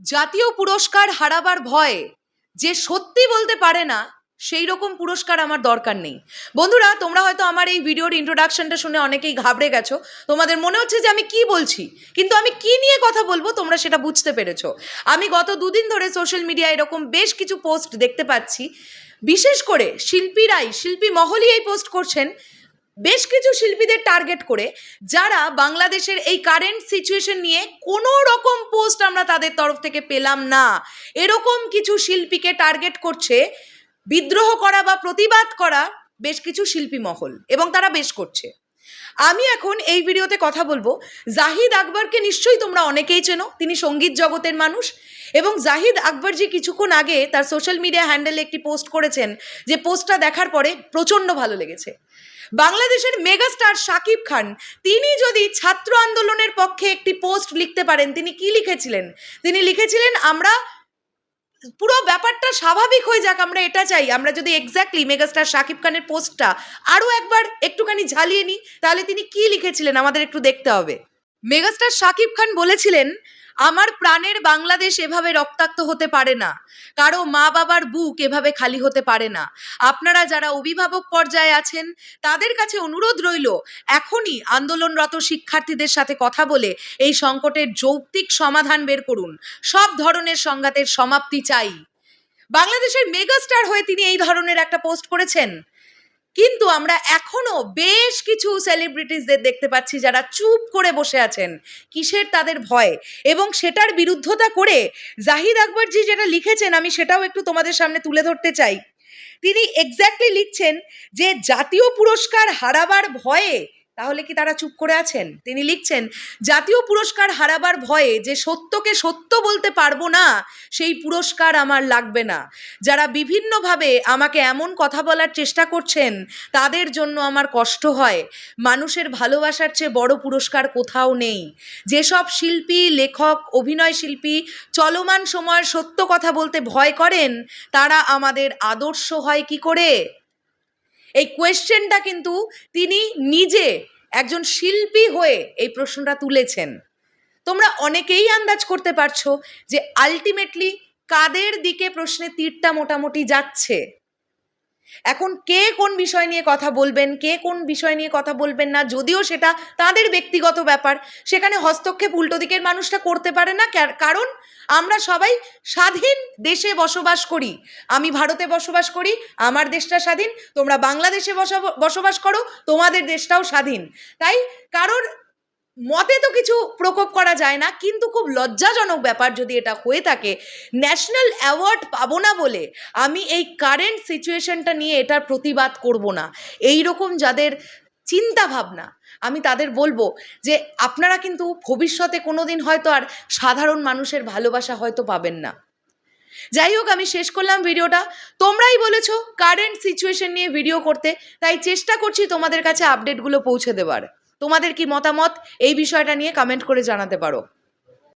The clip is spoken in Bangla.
জাতীয় পুরস্কার হারাবার ভয়ে যে সত্যি বলতে পারে না, সেই রকম পুরস্কার আমার দরকার নেই। বন্ধুরা, তোমরা হয়তো আমার এই ভিডিওর ইন্ট্রোডাকশনটা শুনে অনেকেই ঘাবড়ে গেছো। তোমাদের মনে হচ্ছে যে আমি কি বলছি, কিন্তু আমি কি নিয়ে কথা বলব তোমরা সেটা বুঝতে পেরেছ। আমি গত দুদিন ধরে সোশ্যাল মিডিয়ায় এরকম বেশ কিছু পোস্ট দেখতে পাচ্ছি। বিশেষ করে শিল্পীরাই, শিল্পী মহলই এই পোস্ট করছেন। বেশ কিছু শিল্পীদের টার্গেট করে যারা বাংলাদেশের এই কারেন্ট সিচুয়েশন নিয়ে কোনো রকম পোস্ট আমরা তাদের তরফ থেকে পেলাম না। এরকম কিছু শিল্পীকে টার্গেট করছে বিদ্রোহ করা বা প্রতিবাদ করা বেশ কিছু শিল্পী মহল এবং তারা বেশ করছে। আমি এখন এই ভিডিওতে কথা বলব। জাহিদ আকবরকে নিশ্চয়ই তোমরা অনেকেই চেনো। তিনি সংগীত জগতের মানুষ এবং জাহিদ আকবর আকবরজি কিছুক্ষণ আগে তার সোশ্যাল মিডিয়া হ্যান্ডেলে একটি পোস্ট করেছেন, যে পোস্টটা দেখার পরে প্রচণ্ড ভালো লেগেছে। বাংলাদেশের মেগাস্টার শাকিব খান, তিনি যদি ছাত্র আন্দোলনের পক্ষে একটি পোস্ট লিখতে পারেন, তিনি কি লিখেছিলেন? তিনি লিখেছিলেন, আমরা পুরো ব্যাপারটা স্বাভাবিক হয়ে যাক, আমরা এটা চাই। আমরা যদি এক্স্যাক্টলি মেগাস্টার শাকিব খানের পোস্টটা আরও একবার একটুখানি ঝালিয়ে নিই, তাহলে তিনি কি লিখেছিলেন আমাদের একটু দেখতে হবে। মেগাস্টার শাকিব খান বলেছিলেন আমার প্রাণের বাংলাদেশ এভাবে রক্তাক্ত হতে পারে না। কারও মা বাবার বুক এভাবে খালি হতে পারে না। আপনারা যারা অভিভাবক পর্যায়ে আছেন, তাদের কাছে অনুরোধ রইল, এখনই আন্দোলনরত শিক্ষার্থীদের সাথে কথা বলে এই সংকটের যৌক্তিক সমাধান বের করুন। সব ধরনের সংঘাতের সমাপ্তি চাই। বাংলাদেশের মেগাস্টার হয়ে তিনি এই ধরনের একটা পোস্ট করেছেন। কিন্তু আমরা এখনও বেশ কিছু সেলিব্রিটিসদের দেখতে পাচ্ছি যারা চুপ করে বসে আছেন। কিসের তাদের ভয়? এবং সেটার বিরুদ্ধতা করে জাহিদ আকবরজি যেটা লিখেছেন, আমি সেটাও একটু তোমাদের সামনে তুলে ধরতে চাই। তিনি এক্স্যাক্টলি লিখছেন যে, জাতীয় পুরস্কার হারাবার ভয়ে তাহলে কি তারা চুপ করে আছেন? তিনি লিখছেন, জাতীয় পুরস্কার হারাবার ভয়ে যে সত্যকে সত্য বলতে পারব না, সেই পুরস্কার আমার লাগবে না। যারা বিভিন্নভাবে আমাকে এমন কথা বলার চেষ্টা করছেন, তাদের জন্য আমার কষ্ট হয়। মানুষের ভালোবাসার চেয়ে বড় পুরস্কার কোথাও নেই। যেসব শিল্পী, লেখক, অভিনয় শিল্পী চলমান সময়ের সত্য কথা বলতে ভয় করেন, তারা আমাদের আদর্শ হয় কি করে? এই কোয়েশ্চেনটা কিন্তু তিনি নিজে একজন শিল্পী হয়ে এই প্রশ্নটা তুলেছেন। তোমরা অনেকেই আন্দাজ করতে পারছ যে আলটিমেটলি কাদের দিকে প্রশ্নের তীরটা মোটামুটি যাচ্ছে? এখন কে কোন বিষয় নিয়ে কথা বলবেন, কে কোন বিষয় নিয়ে কথা বলবেন না, যদিও সেটা তাদের ব্যক্তিগত ব্যাপার। সেখানে হস্তক্ষেপ উল্টো দিকের মানুষটা করতে পারে না কার- কারণ আমরা সবাই স্বাধীন দেশে বসবাস করি। আমি ভারতে বসবাস করি, আমার দেশটা স্বাধীন, তোমরা বাংলাদেশে বসা- বসবাস করো, তোমাদের দেশটাও স্বাধীন। তাই কারোর মতে তো কিছু প্রকোপ করা যায় না, কিন্তু খুব লজ্জাজনক ব্যাপার যদি এটা হয়ে থাকে, ন্যাশনাল অ্যাওয়ার্ড পাবো না বলে আমি এই কারেন্ট সিচুয়েশনটা নিয়ে এটার প্রতিবাদ করব না। এই রকম যাদের চিন্তা ভাবনা আমি তাদের বলব যে আপনারা কিন্তু ভবিষ্যতে কোনো দিন হয়তো আর সাধারণ মানুষের ভালোবাসা হয়তো পাবেন না। যাই হোক, আমি শেষ করলাম ভিডিওটা। তোমরাই বলেছ কারেন্ট সিচুয়েশন নিয়ে ভিডিও করতে, তাই চেষ্টা করছি তোমাদের কাছে আপডেটগুলো পৌঁছে দেওয়ার তোমাদের কি মতামত? এই বিষয়টা নিয়ে কমেন্ট করে জানাতে পারো।